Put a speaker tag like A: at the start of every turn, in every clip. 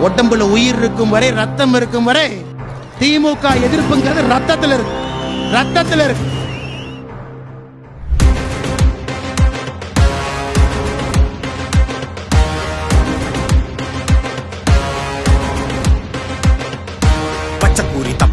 A: உடம்புல உயிர் இருக்கும் வரை ரத்தம் இருக்கும் வரை திமுக எதிர்ப்புங்கிறது ரத்தத்தில் இருக்கு ரத்தத்தில் இருக்கு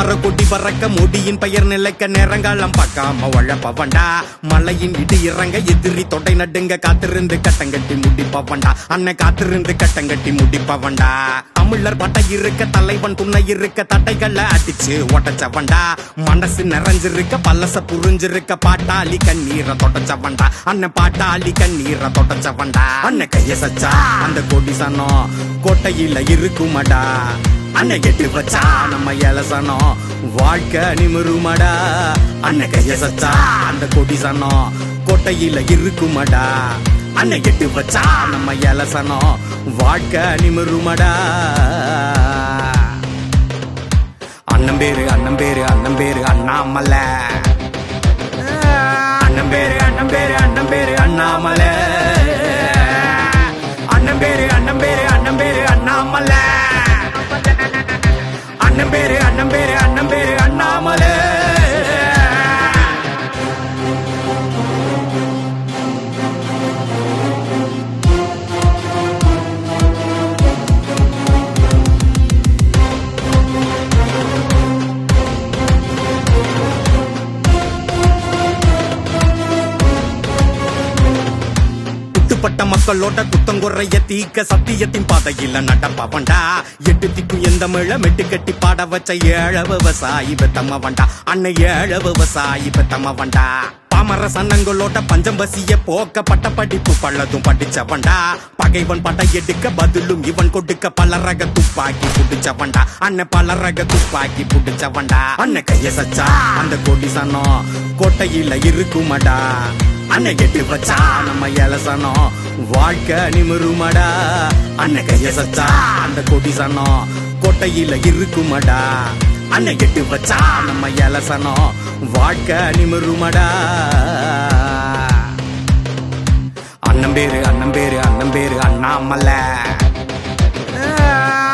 B: தாமர கொடி பறக்க முடியின் பெயர் நிலைக்க நேரங்காலம் பார்க்காம உழப்பவண்டா மலையின் இடி இறங்க எதிரி தொடை நடுங்க காத்திருந்து கட்டங்கட்டி முடிப்பவண்டா அண்ணன் காத்திருந்து கட்டங்கட்டி முடிப்பவண்டா தமிழர் பட்டை இருக்க தலைவன் துணை இருக்க தட்டைகளை அடிச்சு ஒட்டச்சவண்டா மனசு நிறைஞ்சிருக்க பல்லச புரிஞ்சிருக்க பாட்டாளி கண்ணீரை தொடச்சவண்டா அண்ணன் பாட்டாளி கண்ணீரை தொடச்சவண்டா அண்ணன் கைய சச்சா அந்த கொடி சனம் கோட்டையில இருக்குமடா. அண்ணன் கெட்டு வச்சா நம்ம இலசனம் வாழ்க்கை நிமிருமடா. அண்ணன் கைய சச்சா அந்த கொடி சனம் கோட்டையில இருக்குமடா. அண்ணன் கெட்டு வச்சா நம்ம இலசனம் வாழ்க்கை நிமிருமடா. அண்ணன் பேரு அண்ணன் பேரு அண்ணன் பேரு அண்ணாமலை. அண்ணன் பேரு அண்ணன் பேரு மக்களோட குத்தங்குறைய தீக்க சத்தியத்தின் பாதையில நடப்பவன்டா எட்டு திக்கும் எந்த மிழ மெட்டு கட்டி பாட வச்ச ஏழ விவசாயி பெத்தம்மவன்டா அன்னை ஏழ விவசாயி பெத்தம்மவன்டா பாமர சன்னங்களோட பஞ்சம் பசிய போக்க பட்ட படிப்பு பள்ளதும் படிச்சவன்டா பகைவன் பட்ட எடுக்க பதிலும் இவன் கொடுக்க பல ரக துப்பாக்கி புடிச்சவன்டா அண்ணன் பல ரக துப்பாக்கி புடிச்சவன்டா அண்ணன் கைய சச்சா அந்த கொடி சனம். கோட்டையில இருக்குமடா. அண்ணன் கெட்டு வச்சா நம்ம இலசனம். வாழ்க்கை நிமிருமடா அண்ணன் கைய சச்சா அந்த கொடி சனம் கொட்டையில இருக்குமடா அண்ணன் எட்டு வச்சா நம்ம இலசனம் வாழ்க்கை நிமிருமடா அண்ணன் பேரு அண்ணன் பேரு அண்ணன் பேரு அண்ணாமல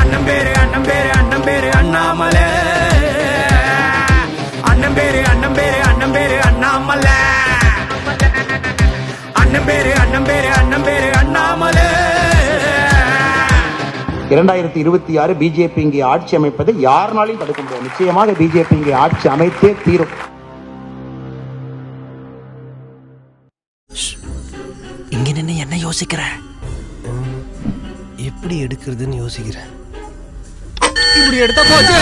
B: அண்ணன் பேரு அண்ணன் பேரு அண்ணன் பேரு அண்ணாமல அண்ணன் பேரு அண்ணன் பேரு அண்ணன் பேரு அண்ணாமல அண்ணன் பேரு அண்ணன் பேரு
A: இரண்டாயிரத்தி இருபத்தி ஆறு பிஜேபி இங்கே ஆட்சி அமைப்பதை யாருனாலையும் தடுக்க முடியாது நிச்சயமாக பிஜேபி இங்கே ஆட்சி அமைத்தே தீரும்.
C: இங்க நின்னு என்ன யோசிக்கிற?
D: எப்படி எடுக்கிறதுன்னு யோசிக்கிறேன்.
C: இப்படி எடுத்த போச்சு?